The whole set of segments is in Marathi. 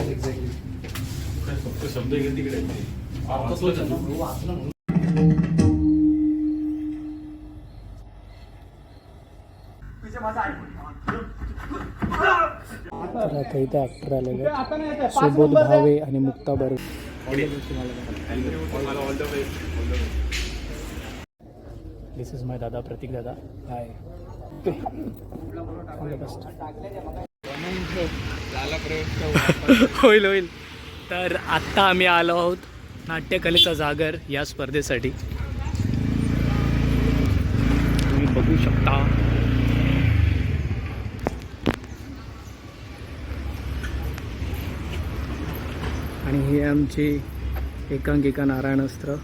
काय एक्झॅक्टली फक्त शब्द इकडे तिकडे वाचलं म्हणून आता इथे ॲक्टर आलेले सुबोध भावे आणि मुक्ता बर दिस इज माय दादा प्रतीक दादा. हाय होईल होईल. तर आत्ता आम्ही आलो आहोत नाट्यकलेचा जागर या स्पर्धेसाठी. तुम्ही बघू शकता. आणि हे आमचे एकांकिका नारायण अस्त्र.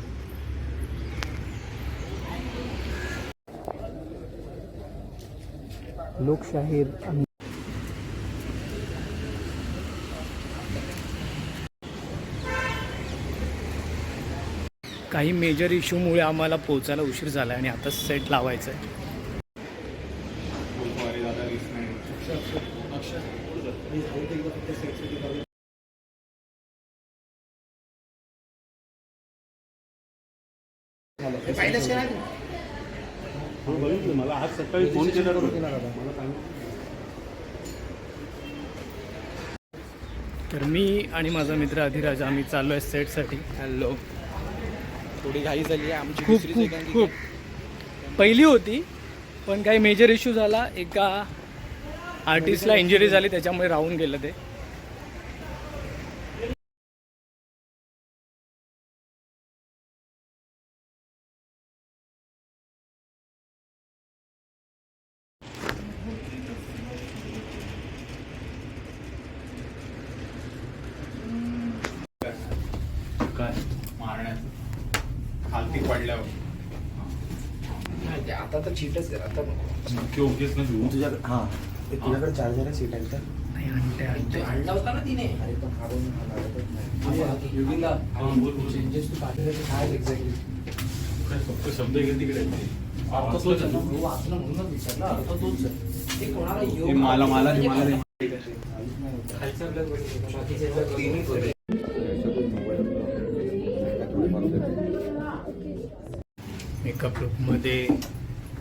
लोकशाहीर काही मेजर इश्यूमुळे आम्हाला पोचायला उशीर झाला आणि आता सेट लावायचा आहे. मला आज सकाळी फोन केला तर मी आणि माझा मित्र अधिराज आम्ही चाललो आहे सेटसाठी हॅलो थोडी घाई झाली आमची खूप खूप. खूप. पहिली होती पण काही मेजर इश्यू झाला. एका आर्टिस्टला इंजुरी झाली त्याच्यामुळे राहून गेलं ते. खालती पडल्यावर. नाही, ते आता तर चीटच कर आता नको. नक्की ओकेच ना घेऊ तुझ्याकडे हा ते तुझ्याकडे चार्जर आहे सीट आहे तर. नाही आणते आणते. आणला होता ना तिने? अरे पण काढून हा लागतच नाही योगिंदा हा, बोल, बोल. चेंजेस तू पाठवले ते काय एक्झॅक्टली काय फक्त शब्द इकडे तिकडे आहेत ते. वाचलं का तू? वाचलं म्हणूनच विचारलं. अर्थ तोच आहे. ते कोणाला हे योग मला मला दे, मला खालच्या आपल्या गोष्टी, बाकीचे सगळं मेकअप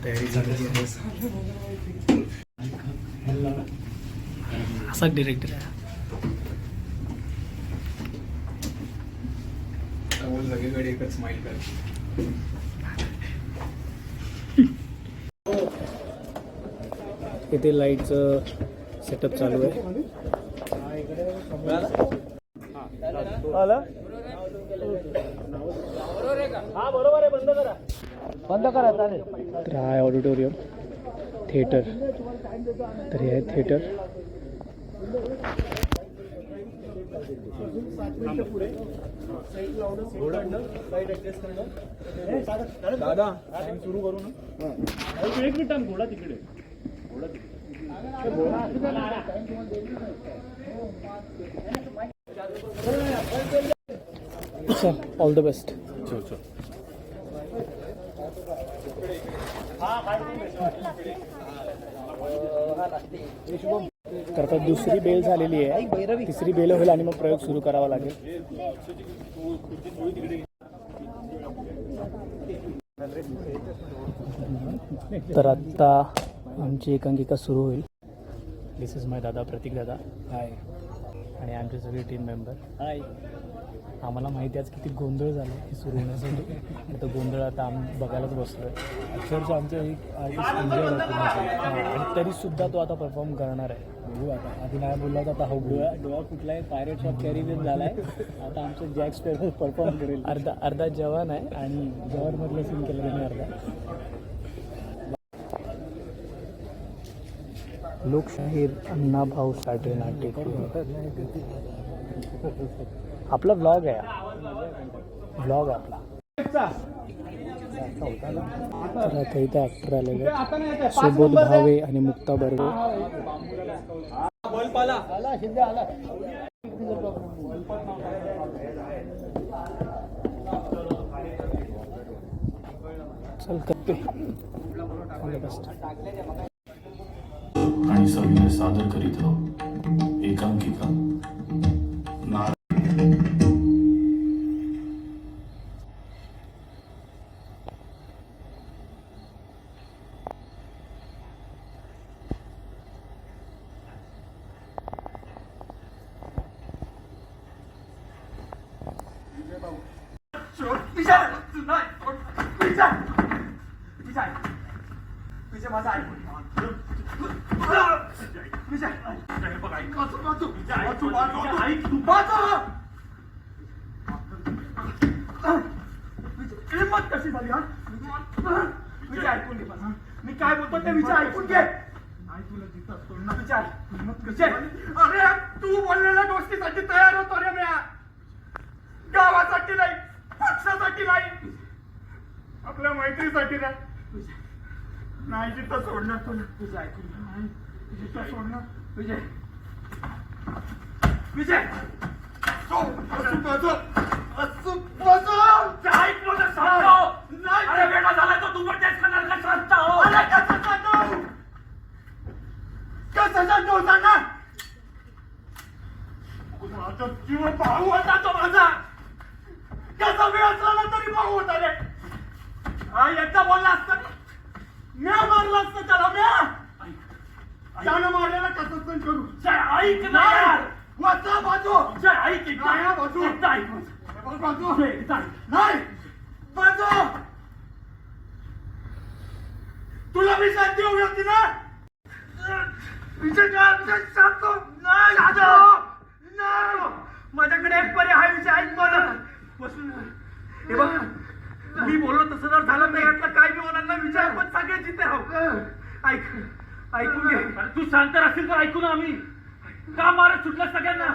तयारी झालेली आहे. असा डिरेक्टर आहे. त्यामुळे सगळीकडे एकच स्माइल कर इथे लाईटचं सेटअप चालू आहे. बंद करा चालेल तर। हा आहे ऑडिटोरियम थिएटर। तर हे आहे थिएटर ऑल द बेस्ट चल चल. तर आता दुसरी बेल झालेली आहे. तिसरी बेल होईल आणि मग प्रयोग सुरू करावा लागेल. तर आत्ता आमची एकांकिका सुरू होईल. दिस इज माय दादा प्रतीक दादा. हाय आणि आमचे सगळे टीम मेंबर हाय आम्हाला माहिती आज किती गोंधळ झाला हे सुरू होण्यासाठी. आता गोंधळ आता आम्ही बघायलाच बसलो आहे अक्षरशः आमचं एक आर्टिस्ट इंजर्ड आणि तरीसुद्धा तो आता परफॉर्म करणार आहे. बघू आता. आधी नाही बोलला होता आता हो डोळा डोळा कुठला आहे पायरेट्स ऑफ कॅरिबियन झाला आहे आता आमचं जॅक स्पेअर परफॉर्म करेल. अर्धा अर्धा जवान आहे आणि जवानमधलं सीन केलं त्यांनी अर्धा. लोकशाहीर अण्णाभाऊ साठे नाट्य आपला ब्लॉग आहे. ब्लॉग आपला. तर आता इथे ॲक्टर आलेले आहेत. सुबोध भावे आणि मुक्ता बर्वे. चल करते. आणि सविनय सादर करीत आहोत एकांकिका माझं ऐकून विजय विजय बघ ऐक वाचू वाचू वाचू ऐक तू हिंमत कशी झाली हा विजय ऐकून घे. मी काय बोलतो ते विचार ऐकून घे विचार विजय अरे तू बोललेल्या गोष्टीसाठी तयार होतो रे म्या गावासाठी नाही पक्षासाठी नाही आपल्या मैत्रीसाठी नाही नाही जिथं सोडणार तुला तुझं ऐकून नाही जिथं सोडणार विजय विजय! सो, असू बाजू असू बाजू ऐक माझं सांगतो नाही अरे बेटा झाला तो तू पण तेच करणार का सांगतो अरे कसं सांगतो कसं सांगतो सांगा माझा जीव भाऊ होता तो माझा. कसा वेळ असला तरी भाऊ होता रे. हा एकदा बोलला असता म्या मारला असतं त्याला म्या. त्यानं मारलेला कसं पण करू. ऐक ना वाचा बाजू. ऐक काय बाजू. ऐक बाजू. नाही. बाजू. तुला मी शांती हवी होती ना? विजय काय विजय सांगतो नाही. नाही. माझ्याकडे एक पर्याय आहे विजय ऐक माझा बसून हे बघ. मी बोललो तसं जर झालं तर यातलं काय बी होणार नाही विजय पण सगळे जिथे आहो ऐक. ऐकून घे. तू शांत राहशील तर ऐकू ना आम्ही. का मारत सुटलं सगळ्यांना?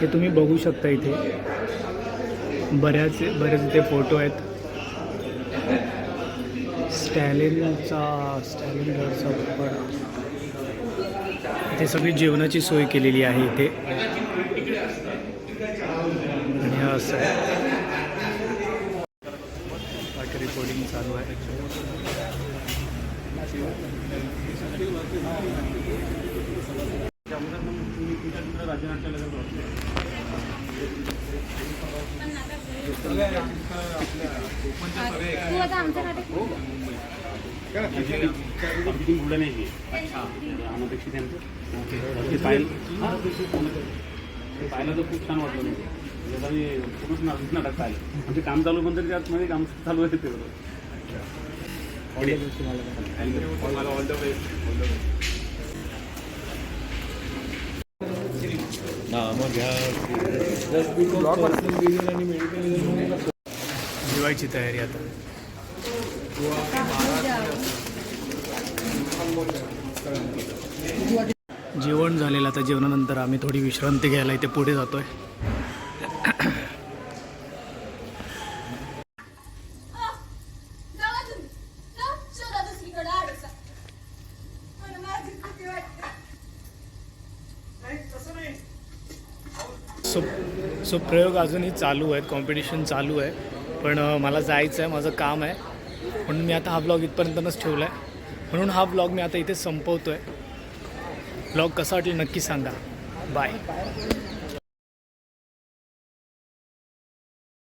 हे तुम्ही बघू शकता इथे. बऱ्याच बरेच इथे फोटो आहेत. स्टॅलिनचा स्टॅलिन घरचा पण इथे सगळी जेवणाची सोय केलेली आहे इथे. आणि हा असं आहे. बाकी रिपोर्टिंग चालू आहे. तू आता आमच्या नाटक पाहिलं तर खूप छान वाटलं म्हणजे म्हणजे मी पूर्ण नाटक नाटक पाहिलं म्हणजे काम चालू पण तरी त्यात म्हणजे काम चालू आहे ते मला all the best all the best तयारी आता. जेवण झालेलं आता जेवणानंतर आम्ही थोडी विश्रांती घ्यायला इथे पुढे जातो आहे सो सो प्रयोग अजूनही चालू आहेत कॉम्पिटिशन चालू आहे. पण मला जायचं आहे माझं काम आहे. म्हणून मी आता हा ब्लॉग इथपर्यंतच ठेवला आहे म्हणून हा ब्लॉग मी आता इथे संपवतो आहे ब्लॉग कसा वाटेल नक्की सांगा. बाय